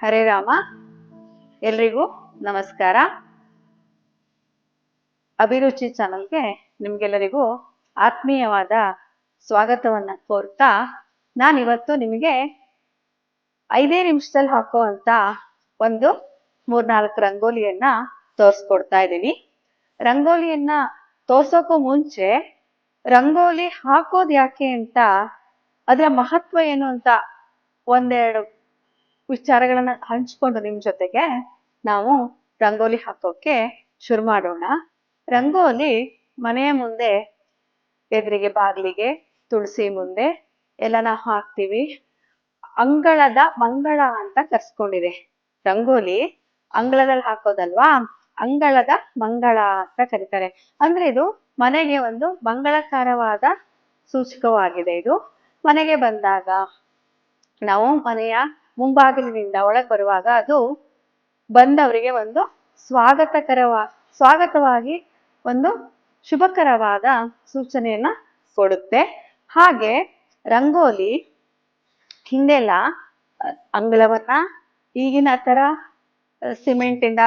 ಹರೇ ರಾಮ. ಎಲ್ರಿಗೂ ನಮಸ್ಕಾರ. ಅಭಿರುಚಿ ಚಾನಲ್ಗೆ ನಿಮ್ಗೆಲ್ಲರಿಗೂ ಆತ್ಮೀಯವಾದ ಸ್ವಾಗತವನ್ನ ಕೋರ್ತಾ ನಾನಿವತ್ತು ನಿಮಗೆ ಐದೇ ನಿಮಿಷದಲ್ಲಿ ಹಾಕುವಂತ ಒಂದು ಮೂರ್ನಾಲ್ಕು ರಂಗೋಲಿಯನ್ನ ತೋರಿಸ್ಕೊಡ್ತಾ ಇದ್ದೀನಿ. ರಂಗೋಲಿಯನ್ನ ತೋರ್ಸೋಕು ಮುಂಚೆ ರಂಗೋಲಿ ಹಾಕೋದ್ ಯಾಕೆ ಅಂತ, ಅದರ ಮಹತ್ವ ಏನು ಅಂತ ಒಂದೆರಡು ವಿಚಾರಗಳನ್ನ ಹಂಚ್ಕೊಂಡು ನಿಮ್ ಜೊತೆಗೆ ನಾವು ರಂಗೋಲಿ ಹಾಕೋಕೆ ಶುರು ಮಾಡೋಣ. ರಂಗೋಲಿ ಮನೆಯ ಮುಂದೆ, ಎದುರಿಗೆ ಬಾಗಿಲಿಗೆ, ತುಳಸಿ ಮುಂದೆ ಎಲ್ಲ ನಾವು ಹಾಕ್ತಿವಿ. ಅಂಗಳದ ಮಂಗಳ ಅಂತ ಕರ್ಸ್ಕೊಂಡಿದೆ. ರಂಗೋಲಿ ಅಂಗಳದಲ್ಲಿ ಹಾಕೋದಲ್ವಾ? ಅಂಗಳದ ಮಂಗಳ ಅಂತ ಕರೀತಾರೆ. ಅಂದ್ರೆ ಇದು ಮನೆಗೆ ಒಂದು ಮಂಗಳಕರವಾದ ಸೂಚಕವಾಗಿದೆ ಇದು. ಮನೆಗೆ ಬಂದಾಗ ನಾವು ಮನೆಯ ಮುಂಭಾಗಿಲಿನಿಂದ ಒಳಗೆ ಬರುವಾಗ ಅದು ಬಂದವರಿಗೆ ಒಂದು ಸ್ವಾಗತಕರವ, ಸ್ವಾಗತವಾಗಿ ಒಂದು ಶುಭಕರವಾದ ಸೂಚನೆಯನ್ನ ಕೊಡುತ್ತೆ. ಹಾಗೆ ರಂಗೋಲಿ ಹಿಂದೆಲ್ಲ ಅಂಗಳವನ್ನ ಈಗಿನ ತರ ಸಿಮೆಂಟ್ ಇಂದ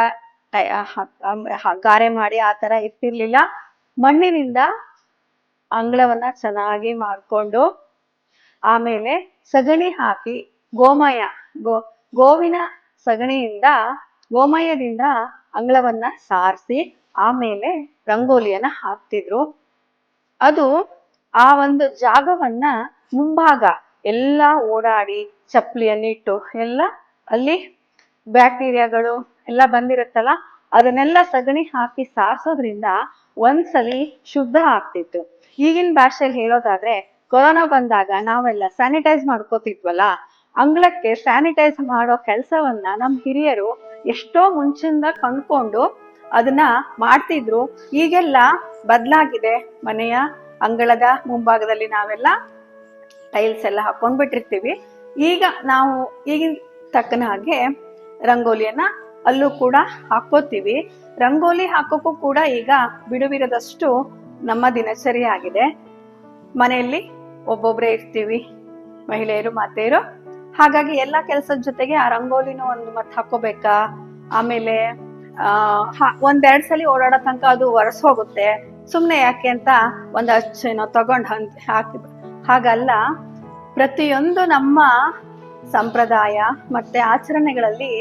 ಟೈ- ಹ- ಅಮ್- ಹ- ಗಾರೆ ಮಾಡಿ ಆ ತರ ಇರ್ತಿರ್ಲಿಲ್ಲ ಮಣ್ಣಿನಿಂದ ಅಂಗಳವನ್ನ ಚೆನ್ನಾಗಿ ಮಾಡ್ಕೊಂಡು ಆಮೇಲೆ ಸಗಣಿ ಹಾಕಿ ಗೋಮಯ, ಗೋ, ಗೋವಿನ ಸಗಣಿಯಿಂದ, ಗೋಮಯದಿಂದ ಅಂಗಳವನ್ನ ಸಾರಿಸಿ, ಆಮೇಲೆ ರಂಗೋಲಿಯನ್ನ ಹಾಕ್ತಿದ್ರು. ಅದು ಆ ಒಂದು ಜಾಗವನ್ನ ಮುಂಭಾಗ ಎಲ್ಲ ಓಡಾಡಿ ಚಪ್ಪಲಿಯನ್ನಿಟ್ಟು ಎಲ್ಲ ಅಲ್ಲಿ ಬ್ಯಾಕ್ಟೀರಿಯಾಗಳು ಎಲ್ಲ ಬಂದಿರುತ್ತಲ್ಲ, ಅದನ್ನೆಲ್ಲ ಸಗಣಿ ಹಾಕಿ ಸಾರಿಸೋದ್ರಿಂದ ಒಂದ್ಸಲಿ ಶುದ್ಧ ಆಗ್ತಿತ್ತು. ಈಗಿನ ಭಾಷೆಯಲ್ಲಿ ಹೇಳೋದಾದ್ರೆ, ಕೊರೋನಾ ಬಂದಾಗ ನಾವೆಲ್ಲ ಸ್ಯಾನಿಟೈಸ್ ಮಾಡ್ಕೋತಿದ್ವಲ್ಲ ಅಂಗಳಕ್ಕೆ ಸ್ಯಾನಿಟೈಸ್ ಮಾಡೋ ಕೆಲಸವನ್ನ ನಮ್ಮ ಹಿರಿಯರು ಎಷ್ಟೋ ಮುಂಚಿಂದ ಕಂಡ್ಕೊಂಡು ಅದನ್ನ ಮಾಡ್ತಿದ್ರು. ಈಗೆಲ್ಲ ಬದಲಾಗಿದೆ. ಮನೆಯ ಅಂಗಳದ ಮುಂಭಾಗದಲ್ಲಿ ನಾವೆಲ್ಲ ಟೈಲ್ಸ್ ಎಲ್ಲ ಹಾಕೊಂಡ್ಬಿಟ್ಟಿರ್ತೀವಿ. ಈಗ ನಾವು ಈಗಿನ ತಕ್ಕನ ಹಾಗೆ ರಂಗೋಲಿಯನ್ನ ಅಲ್ಲೂ ಕೂಡ ಹಾಕೋತೀವಿ ರಂಗೋಲಿ ಹಾಕೋಕ್ಕೂ ಕೂಡ ಈಗ ಬಿಡುವಿರದಷ್ಟು ನಮ್ಮ ದಿನಚರಿ ಆಗಿದೆ. ಮನೆಯಲ್ಲಿ ಒಬ್ಬೊಬ್ಬರೇ ಇರ್ತೀವಿ. ಮಹಿಳೆಯರು, ಮಾತೆಯರು. ಹಾಗಾಗಿ ಎಲ್ಲಾ ಕೆಲಸದ ಜೊತೆಗೆ ಆ ರಂಗೋಲಿನೂ ಒಂದು ಮತ್ ಹಾಕೋಬೇಕಾ ಆಮೇಲೆ ಒಂದೆರಡ್ ಸಲ ಓಡಾಡೋ ತನಕ ಅದು ಒರೆಸ್ ಹೋಗುತ್ತೆ. ಸುಮ್ನೆ ಯಾಕೆ ಅಂತ ಒಂದ್ ಅಚ್ಚೇನೋ ತಗೊಂಡ್ ಹಾಕಿ, ಹಾಗಲ್ಲ. ಪ್ರತಿಯೊಂದು ನಮ್ಮ ಸಂಪ್ರದಾಯ ಮತ್ತೆ ಆಚರಣೆಗಳಲ್ಲಿ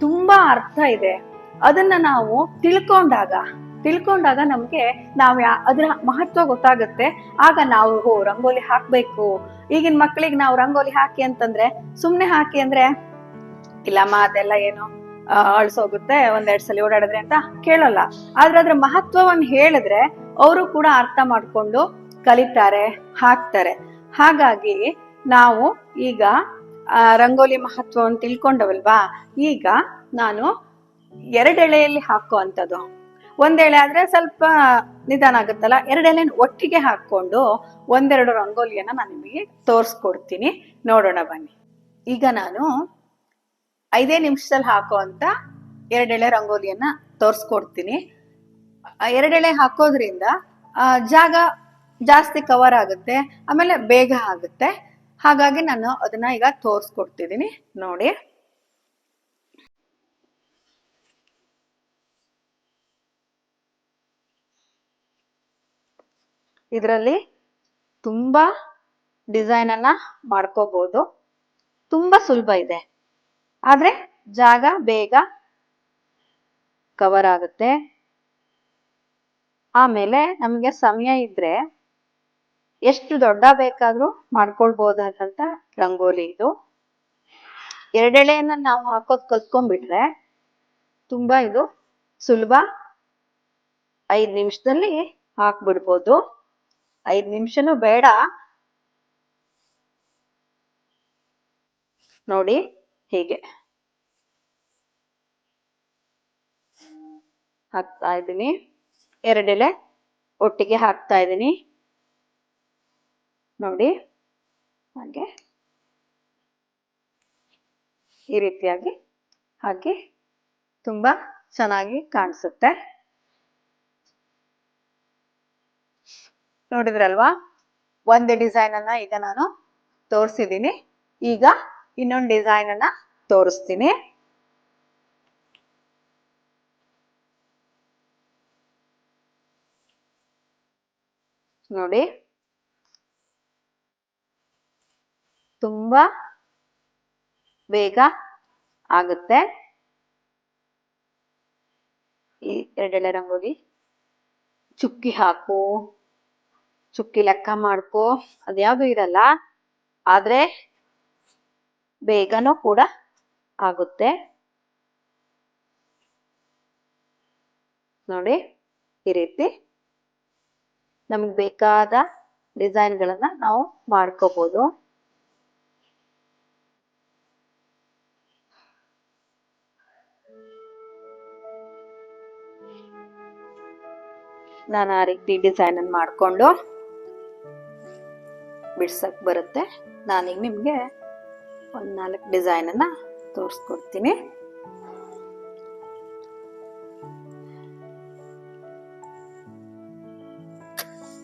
ತುಂಬಾ ಅರ್ಥ ಇದೆ. ಅದನ್ನ ನಾವು ತಿಳ್ಕೊಂಡಾಗ ತಿಳ್ಕೊಂಡಾಗ ನಮ್ಗೆ ನಾವ್ ಯಾ- ಅದ್ರ ಮಹತ್ವ ಗೊತ್ತಾಗುತ್ತೆ. ಆಗ ನಾವು, ಓ, ರಂಗೋಲಿ ಹಾಕ್ಬೇಕು. ಈಗಿನ ಮಕ್ಕಳಿಗೆ ನಾವು ರಂಗೋಲಿ ಹಾಕಿ ಅಂತಂದ್ರೆ ಸುಮ್ನೆ ಹಾಕಿ ಅಂದ್ರೆ, ಇಲ್ಲಮ್ಮ, ಅದೆಲ್ಲ ಏನು ಅಳ್ಸೋಗುತ್ತೆ, ಒಂದೆರಡ್ ಸಲ ಓಡಾಡಿದ್ರೆ ಅಂತ ಕೇಳಲ್ಲ. ಆದ್ರೆ ಅದ್ರ ಮಹತ್ವವನ್ನು ಹೇಳಿದ್ರೆ ಅವರು ಕೂಡ ಅರ್ಥ ಮಾಡ್ಕೊಂಡು ಕಲಿತಾರೆ, ಹಾಕ್ತಾರೆ. ಹಾಗಾಗಿ ನಾವು ಈಗ ರಂಗೋಲಿ ಮಹತ್ವವನ್ನು ತಿಳ್ಕೊಂಡವಲ್ವಾ? ಈಗ ನಾನು ಎರಡೆಳೆಯಲ್ಲಿ ಹಾಕೋ ಅಂಥದ್ದು ಒಂದೆಳೆ ಆದ್ರೆ ಸ್ವಲ್ಪ ನಿಧಾನ ಆಗುತ್ತಲ್ಲ? ಎರಡೆಲೆ ಒಟ್ಟಿಗೆ ಹಾಕೊಂಡು ಒಂದೆರಡು ರಂಗೋಲಿಯನ್ನ ನಾನು ನಿಮಗೆ ತೋರಿಸ್ಕೊಡ್ತೀನಿ. ನೋಡೋಣ ಬನ್ನಿ. ಈಗ ನಾನು ಐದೇ ನಿಮಿಷದಲ್ಲಿ ಹಾಕೋ ಅಂತ ಎರಡೆಳೆ ರಂಗೋಲಿಯನ್ನ ತೋರಿಸ್ಕೊಡ್ತೀನಿ. ಎರಡೆಳೆ ಹಾಕೋದ್ರಿಂದ ಜಾಗ ಜಾಸ್ತಿ ಕವರ್ ಆಗುತ್ತೆ, ಆಮೇಲೆ ಬೇಗ ಆಗುತ್ತೆ. ಹಾಗಾಗಿ ನಾನು ಅದನ್ನ ಈಗ ತೋರಿಸ್ಕೊಡ್ತಿದ್ದೀನಿ. ನೋಡಿ. ಇದರಲ್ಲಿ ತುಂಬಾ ಡಿಸೈನ್ ಅನ್ನ ಮಾಡ್ಕೋಬಹುದು ತುಂಬಾ ಸುಲಭ ಇದೆ. ಆದ್ರೆ ಜಾಗ ಬೇಗ ಕವರ್ ಆಗುತ್ತೆ. ಆಮೇಲೆ ನಮ್ಗೆ ಸಮಯ ಇದ್ರೆ ಎಷ್ಟು ದೊಡ್ಡ ಬೇಕಾದ್ರೂ ಮಾಡ್ಕೊಳ್ಬಹುದಾದಂತ ರಂಗೋಲಿ ಇದು. ಎರಡೆಳೆಯನ್ನ ನಾವು ಹಾಕೋದ್ ಕಲ್ತ್ಕೊಂಡ್ಬಿಟ್ರೆ ತುಂಬಾ ಇದು ಸುಲಭ. ಐದ್ ನಿಮಿಷದಲ್ಲಿ ಹಾಕ್ಬಿಡ್ಬೋದು. ಐದ್ ನಿಮಿಷನೂ ಬೇಡ. ನೋಡಿ ಹೀಗೆ. ಹಾಕ್ತಾ ಇದ್ದೀನಿ. ಎರಡೆಲೆ ಒಟ್ಟಿಗೆ ಹಾಕ್ತಾ ಇದ್ದೀನಿ. ನೋಡಿ ಹಾಗೆ. ಈ ರೀತಿಯಾಗಿ ಹಾಕಿ ತುಂಬಾ ಚೆನ್ನಾಗಿ ಕಾಣಿಸುತ್ತೆ. ನೋಡಿದ್ರಲ್ವಾ? ಒಂದು ಡಿಸೈನ್ ಅನ್ನ ಈಗ ನಾನು ತೋರಿಸಿದ್ದೀನಿ ಈಗ ಇನ್ನೊಂದು ಡಿಸೈನ್ ಅನ್ನ ತೋರಿಸ್ತೀನಿ. ನೋಡಿ. ತುಂಬಾ ಬೇಗ ಆಗುತ್ತೆ. ಈ ಎರಡೆಳೆ ರಂಗೋಲಿ ಚುಕ್ಕಿ ಹಾಕು. ಚುಕ್ಕಿ ಲೆಕ್ಕ ಮಾಡ್ಕೋ. ಅದ್ಯಾವುದು ಇರಲ್ಲ. ಆದ್ರೆ ಬೇಗನೂ ಕೂಡ ಆಗುತ್ತೆ. ನೋಡಿ, ಈ ರೀತಿ ನಮ್ಗೆ ಬೇಕಾದ ಡಿಸೈನ್ಗಳನ್ನ ನಾವು ಮಾಡ್ಕೋಬಹುದು ನಾನು ಆ ರೀತಿ ಡಿಸೈನ್ ಅನ್ನು ಮಾಡ್ಕೊಂಡು ಬಿಡ್ಸಕ್ ಬರುತ್ತೆ. ನಾನೀಗ ನಿಮಗೆ ಒಂದು ನಾಲ್ಕು ಡಿಸೈನ್ ಅನ್ನ ತೋರಿಸ್ಕೊಡ್ತೀನಿ.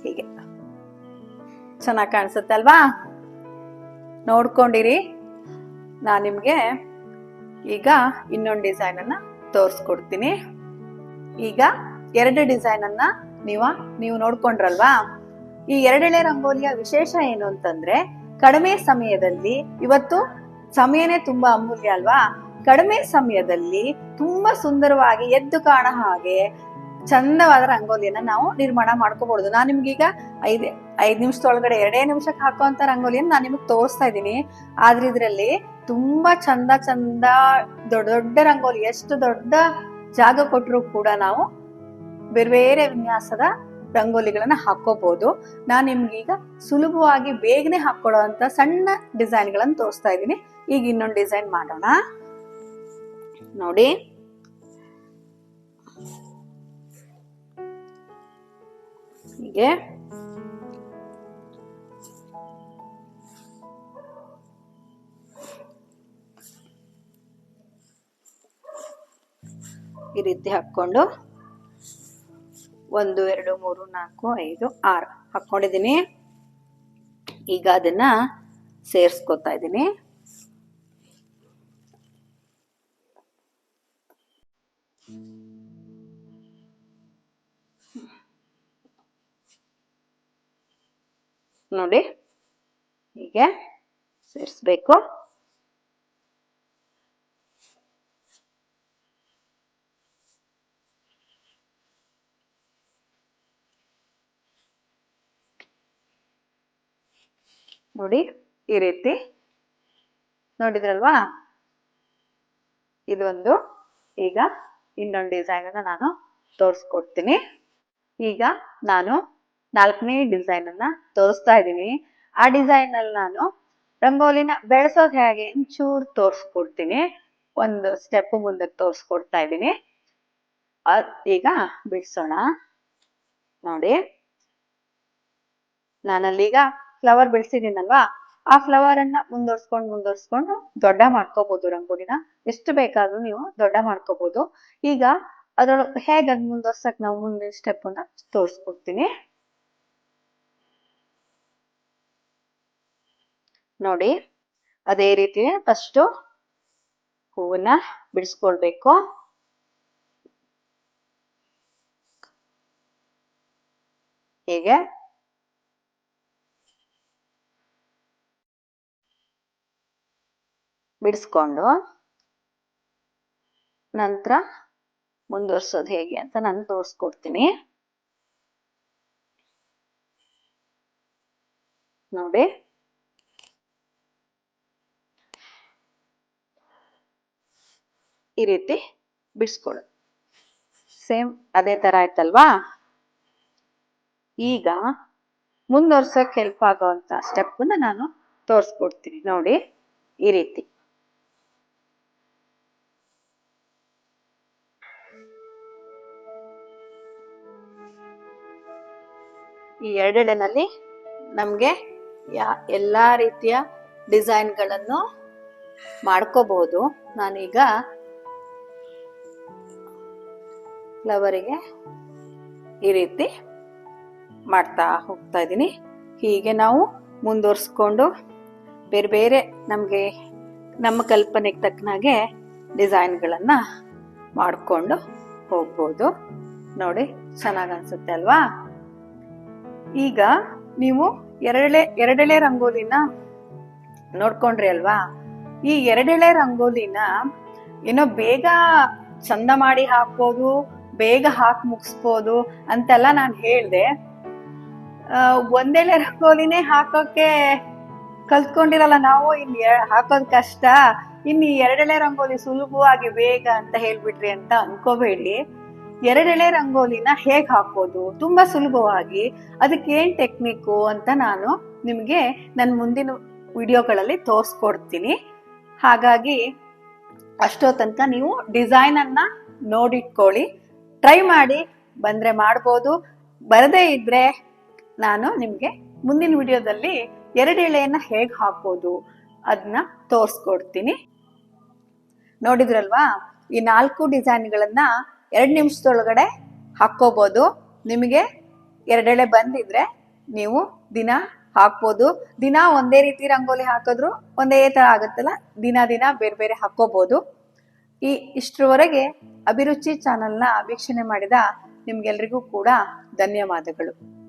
ಹೀಗೆ. ಚೆನ್ನಾಗಿ ಕಾಣಿಸುತ್ತೆ ಅಲ್ವಾ? ನೋಡ್ಕೊಂಡಿರಿ. ನಾನು ನಿಮಗೆ ಈಗ ಇನ್ನೊಂದು ಡಿಸೈನ್ ಅನ್ನ ತೋರಿಸ್ಕೊಡ್ತೀನಿ. ಈಗ ಎರಡು ಡಿಸೈನ್ ಅನ್ನ ನೀವ, ನೀವು ನೋಡ್ಕೊಂಡ್ರಲ್ವಾ? ಈ ಎರಡೆಳೆ ರಂಗೋಲಿಯ ವಿಶೇಷ ಏನು ಅಂತಂದ್ರೆ, ಕಡಿಮೆ ಸಮಯದಲ್ಲಿ, ಇವತ್ತು ಸಮಯನೇ ತುಂಬಾ ಅಮೂಲ್ಯ ಅಲ್ವಾ? ಕಡಿಮೆ ಸಮಯದಲ್ಲಿ ತುಂಬಾ ಸುಂದರವಾಗಿ ಎದ್ದು ಕಾಣ ಹಾಗೆ ಚಂದವಾದ ರಂಗೋಲಿಯನ್ನ ನಾವು ನಿರ್ಮಾಣ ಮಾಡ್ಕೋಬಹುದು ನಾನು ನಿಮ್ಗೀಗ ಐದ್ ಐದ್ ನಿಮಿಷದೊಳಗಡೆ ಎರಡೇ ನಿಮಿಷಕ್ಕೆ ಹಾಕುವಂತ ರಂಗೋಲಿಯನ್ನು ನಾನು ನಿಮಗೆ ತೋರಿಸ್ತಾ ಇದ್ದೀನಿ. ಆದ್ರೆ ಇದರಲ್ಲಿ ತುಂಬಾ ಚಂದ ಚಂದ ದೊಡ್ಡ ದೊಡ್ಡ ರಂಗೋಲಿ, ಎಷ್ಟು ದೊಡ್ಡ ಜಾಗ ಕೊಟ್ಟರು ಕೂಡ ನಾವು ಬೇರೆ ಬೇರೆ ವಿನ್ಯಾಸದ ರಂಗೋಲಿಗಳನ್ನ ಹಾಕೋಬಹುದು ನಾನು ನಿಮ್ಗೀಗ ಸುಲಭವಾಗಿ ಬೇಗನೆ ಹಾಕೊಳ್ಳುವಂತ ಸಣ್ಣ ಡಿಸೈನ್ಗಳನ್ನು ತೋರಿಸ್ತಾ ಇದ್ದೀನಿ. ಈಗ ಇನ್ನೊಂದು ಡಿಸೈನ್ ಮಾಡೋಣ. ನೋಡಿ. ಹೀಗೆ. ಈ ರೀತಿ ಹಾಕೊಂಡು ಒಂದು ಎರಡು ಮೂರು ನಾಲ್ಕು ಐದು ಆರು. ಹಾಕೊಂಡಿದ್ದೀನಿ. ಈಗ ಅದನ್ನ ಸೇರಿಸ್ಕೊತಾ ಇದ್ದೀನಿ. ನೋಡಿ ಹೀಗೆ ಸೇರಿಸ್ಬೇಕು. ನೋಡಿ, ಈ ರೀತಿ. ನೋಡಿದ್ರಲ್ವಾ? ಇದೊಂದು ಈಗ ಇನ್ನೊಂದು ಡಿಸೈನ್ ಅನ್ನ ನಾನು ತೋರಿಸ್ಕೊಡ್ತೀನಿ. ಈಗ ನಾನು ನಾಲ್ಕನೇ ಡಿಸೈನ್ ಅನ್ನ ತೋರಿಸ್ತಾ ಇದ್ದೀನಿ. ಆ ಡಿಸೈನ್ ಅಲ್ಲಿ ನಾನು ರಂಗೋಲಿನ ಬೆಳೆಸೋದು ಹೇಗೆ ಒಂಚೂರು ತೋರಿಸ್ಕೊಡ್ತೀನಿ. ಒಂದು ಸ್ಟೆಪ್ ಮುಂದೆ ತೋರಿಸ್ಕೊಡ್ತಾ ಇದ್ದೀನಿ. ಈಗ ಬಿಡಿಸೋಣ. ನೋಡಿ. ನಾನಲ್ಲೀಗ ಫ್ಲವರ್ ಬೆಳೆಸಿದೀನಲ್ವಾ ಆ ಫ್ಲವರ್ ಅನ್ನ ಮುಂದುವರ್ಸ್ಕೊಂಡು ಮುಂದುವರ್ಸ್ಕೊಂಡು ದೊಡ್ಡ ಮಾಡ್ಕೋಬಹುದು ರಂಗೋಲಿನ. ಎಷ್ಟು ಬೇಕಾದ್ರೂ ನೀವು ದೊಡ್ಡ ಮಾಡ್ಕೋಬಹುದು ಈಗ ಅದ್ರೊಳಗೆ ಹೇಗೆ ಅದ್ ಮುಂದುವರ್ಸಕ್ ನಾವು ಮುಂದಿನ ಸ್ಟೆಪ್ ಅನ್ನ ತೋರಿಸ್ಕೊಡ್ತೀನಿ. ನೋಡಿ, ಅದೇ ರೀತಿ ಫಸ್ಟ್ ಹೂವನ್ನ ಬಿಡಿಸ್ಕೊಳ್ಬೇಕು. ಹೀಗೆ. ಬಿಡಿಸ್ಕೊಂಡು ನಂತರ ಮುಂದುವರ್ಸೋದು ಹೇಗೆ ಅಂತ ನಾನು ತೋರಿಸ್ಕೊಡ್ತೀನಿ. ನೋಡಿ. ಈ ರೀತಿ ಬಿಡಿಸ್ಕೊಡು ಸೇಮ್ ಅದೇ ತರ ಆಯ್ತಲ್ವಾ? ಈಗ ಮುಂದುವರ್ಸಕ್ ಹೆಲ್ಪ್ ಆಗೋವಂತ ಸ್ಟೆಪ್ ನಾನು ತೋರಿಸ್ಕೊಡ್ತೀನಿ. ನೋಡಿ, ಈ ರೀತಿ. ಈ ಎರಡೆಳೆನಲ್ಲಿ ನಮಗೆ ಯಾ ಎಲ್ಲಾ ರೀತಿಯ ಡಿಸೈನ್ಗಳನ್ನು ಮಾಡ್ಕೋಬಹುದು. ನಾನೀಗ ಫ್ಲವರಿಗೆ ಈ ರೀತಿ ಮಾಡ್ತಾ ಹೋಗ್ತಾ ಇದ್ದೀನಿ. ಹೀಗೆ ನಾವು ಮುಂದುವರಿಸ್ಕೊಂಡು ಬೇರೆ ಬೇರೆ ನಮಗೆ ನಮ್ಮ ಕಲ್ಪನೆಗೆ ತಕ್ಕನಾಗೆ ಡಿಸೈನ್ಗಳನ್ನು ಮಾಡಿಕೊಂಡು ಹೋಗ್ಬೋದು. ನೋಡಿ, ಚೆನ್ನಾಗಿ ಅನ್ಸುತ್ತೆ ಅಲ್ವಾ? ಈಗ ನೀವು ಎರಡೆಳೆ ಎರಡೆಳೆ ರಂಗೋಲಿನ ನೋಡ್ಕೊಂಡ್ರಿ ಅಲ್ವಾ? ಈ ಎರಡೆಳೆ ರಂಗೋಲಿನ ಏನೋ ಬೇಗ ಚಂದ ಮಾಡಿ ಹಾಕ್ಬೋದು, ಬೇಗ ಹಾಕಿ ಮುಗಿಸ್ಬೋದು ಅಂತೆಲ್ಲ ನಾನು ಹೇಳ್ದೆ. ಒಂದೆಳೆ ರಂಗೋಲಿನೇ ಹಾಕೋಕೆ ಕಲ್ತ್ಕೊಂಡಿರಲ್ಲ ನಾವು ಇನ್ ಹಾಕೋದ್ ಕಷ್ಟ. ಇನ್ನು ಎರಡೆಳೆ ರಂಗೋಲಿ ಸುಲಭವಾಗಿ ಬೇಗ ಅಂತ ಹೇಳ್ಬಿಟ್ರಿ ಅಂತ ಅನ್ಕೋಬೇಡಿ. ಎರಡೆಳೆ ರಂಗೋಲಿನ ಹೇಗ್ ಹಾಕೋದು? ತುಂಬಾ ಸುಲಭವಾಗಿ. ಅದಕ್ಕೆ ಏನ್ ಟೆಕ್ನಿಕ್ಕು ಅಂತ ನಾನು ನಿಮಗೆ ನನ್ನ ಮುಂದಿನ ವಿಡಿಯೋಗಳಲ್ಲಿ ತೋರಿಸ್ಕೊಡ್ತೀನಿ. ಹಾಗಾಗಿ ಅಷ್ಟೋ ತನಕ ನೀವು ಡಿಸೈನ್ ಅನ್ನ ನೋಡಿಟ್ಕೊಳ್ಳಿ. ಟ್ರೈ ಮಾಡಿ, ಬಂದ್ರೆ ಮಾಡ್ಬೋದು. ಬರದೇ ಇದ್ರೆ ನಾನು ನಿಮಗೆ ಮುಂದಿನ ವಿಡಿಯೋದಲ್ಲಿ ಎರಡು ಎಳೆಯನ್ನ ಹೇಗೆ ಹಾಕೋದು ಅದನ್ನ ತೋರಿಸ್ಕೊಡ್ತೀನಿ. ನೋಡಿದ್ರಲ್ವಾ? ಈ ನಾಲ್ಕು ಡಿಸೈನ್ಗಳನ್ನ ಎರಡು ನಿಮಿಷದೊಳಗಡೆ ಹಾಕ್ಕೋಬೋದು. ನಿಮಗೆ ಎರಡೆಳೆ ಬಂದಿದ್ರೆ ನೀವು ದಿನ ಹಾಕ್ಬೋದು. ದಿನ ಒಂದೇ ರೀತಿ ರಂಗೋಲಿ ಹಾಕಿದ್ರು ಒಂದೇ ಥರ ಆಗುತ್ತಲ್ಲ? ದಿನ ದಿನ ಬೇರೆ ಬೇರೆ ಹಾಕ್ಕೋಬೋದು. ಈ ಇಷ್ಟರವರೆಗೆ ಅಭಿರುಚಿ ಚಾನಲ್ನ ವೀಕ್ಷಣೆ ಮಾಡಿದ ನಿಮಗೆಲ್ರಿಗೂ ಕೂಡ ಧನ್ಯವಾದಗಳು.